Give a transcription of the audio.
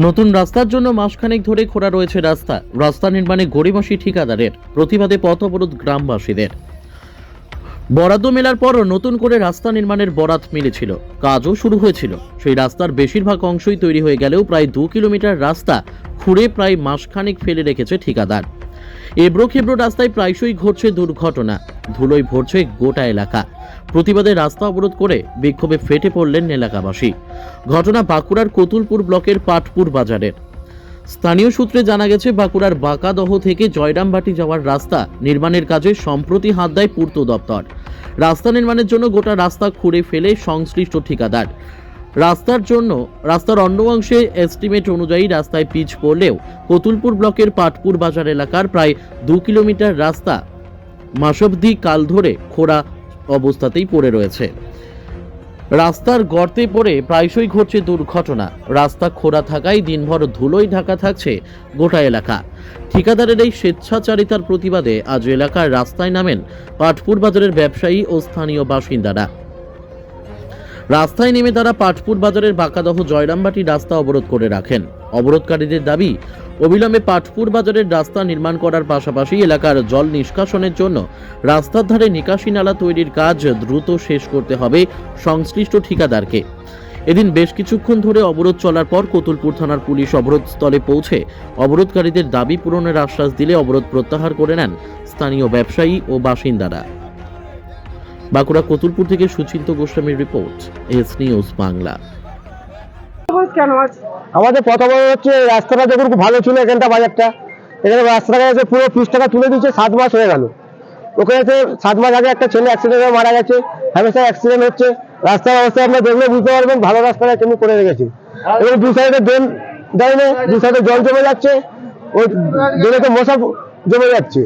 নতুন রাস্তার জন্য মাসখানেক ধরে খোঁড়া রয়েছে রাস্তা। রাস্তা নির্মাণে গড়িমাসি ঠিকাদারের। প্রতিবাদে পথ অবরোধ গ্রামবাসীদের। বরাদ্দ মেলার পর নতুন করে রাস্তা নির্মাণের বরাত মিলেছিল। কাজও শুরু হয়েছিল। সেই রাস্তার বেশিরভাগ অংশই তৈরি হয়ে গেলেও প্রায় দু কিলোমিটার রাস্তা খুঁড়ে প্রায় মাসখানেক ফেলে রেখেছে ঠিকাদার। এবড়ো খেবড়ো রাস্তায় প্রায়শই ঘটছে দুর্ঘটনা। ধুলোয় ভরছে গোটা এলাকা। প্রতিবাদে রাস্তা অবরোধ করে বিক্ষোভে ফেটে পড়লেন এলাকাবাসী। ঘটনা বাঁকুড়ার কতুলপুর ব্লকের পাটপুর বাজারের। স্থানীয় সূত্রে জানা গেছে, বাঁকুড়ার বাঁকাদহ থেকে জয়রামবাটি যাওয়ার রাস্তা নির্মাণের কাজে সম্প্রতি হাত দেয় পূর্ত দপ্তর। রাস্তা নির্মাণের জন্য গোটা রাস্তা খুঁড়ে ফেলে সংশ্লিষ্ট ঠিকাদার। রাস্তার জন্য, রাস্তার অন্য অংশে এস্টিমেট অনুযায়ী রাস্তায় পিচ পড়লেও কতুলপুর ব্লকের পাটপুর বাজার এলাকার প্রায় দু কিলোমিটার রাস্তা মাসব্দি কাল ধরে খোঁড়া অবস্থাতেই পড়ে রয়েছে। রাস্তার গর্তে পড়ে প্রায়শই ঘটছে দুর্ঘটনা। রাস্তা খোঁড়া থাকায় দিনভর ধুলোয় ঢাকা থাকছে গোটা এলাকা। ঠিকাদারের এই স্বেচ্ছাচারিতার প্রতিবাদে আজ এলাকার রাস্তায় নামেন পাটপুর বাজারের ব্যবসায়ী ও স্থানীয় বাসিন্দারা। রাস্তায় নেমে তারা পাটপুর বাজারের বাঁকাদহ জয়রামবাটি রাস্তা অবরোধ করে রাখেন। অবরোধকারীদের দাবি অবিলম্বে পাটপুর বাজারের রাস্তা নির্মাণ করার পাশাপাশি এলাকার জল নিষ্কাশনের জন্য রাস্তার ধারে নিকাশি নালা তৈরির কাজ দ্রুত শেষ করতে হবে সংশ্লিষ্ট ঠিকাদারকে। এদিন বেশ কিছুক্ষণ ধরে অবরোধ চলার পর কতুলপুর থানার পুলিশ অবরোধস্থলে পৌঁছে অবরোধকারীদের দাবি পূরণের আশ্বাস দিলে অবরোধ প্রত্যাহার করে নেন স্থানীয় ব্যবসায়ী ও বাসিন্দারা। বাঁকুড়া কতুলপুর থেকে সুচিন্ত গোস্বামীর রিপোর্ট, এস নিউজ বাংলা। কেন আমাদের প্রথম হচ্ছে, রাস্তাটা যখন খুব ভালো ছিল এখানটা বাজারটা। এখানে রাস্তাটা এসে পুরো টাকা তুলে দিচ্ছে সাত মাস হয়ে গেল। ওখানে সাত মাস আগে একটা ছেলে অ্যাক্সিডেন্ট হয়ে মারা গেছে হামেশা অ্যাক্সিডেন্ট হচ্ছে। রাস্তার অবস্থা আপনার দেখলে বুঝতে পারবেন, ভালো রাস্তাটা কেমন করে রেখেছে। এবং দু সাইডে ড্রেন দেয় না দু সাইডে জল জমে যাচ্ছে, ওই ড্রেনেতে মশা জমে যাচ্ছে।